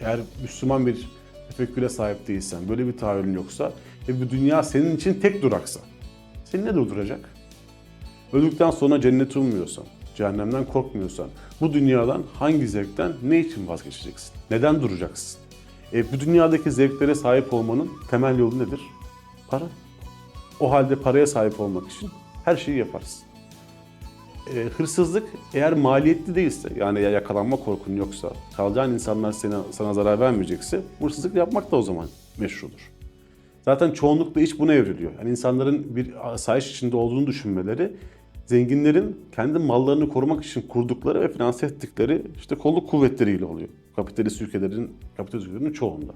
eğer Müslüman bir tefekküre sahip değilsen, böyle bir tahayyülün yoksa ve bu dünya senin için tek duraksa, seni ne durduracak? Öldükten sonra cenneti ummuyorsan, cehennemden korkmuyorsan, bu dünyadan hangi zevkten ne için vazgeçeceksin? Neden duracaksın? E, bu dünyadaki zevklere sahip olmanın temel yolu nedir? Para. O halde paraya sahip olmak için her şeyi yaparsın. E, hırsızlık eğer maliyetli değilse, yani ya yakalanma korkun yoksa, kalacağın insanlar sana, sana zarar vermeyecekse, hırsızlık yapmak da o zaman meşrudur. Zaten çoğunlukla iş buna evriliyor. Yani insanların bir asayiş içinde olduğunu düşünmeleri, zenginlerin kendi mallarını korumak için kurdukları ve finanse ettikleri işte kolluk kuvvetleriyle oluyor. Kapitalist ülkelerin, kapitalist ülkelerin çoğunda.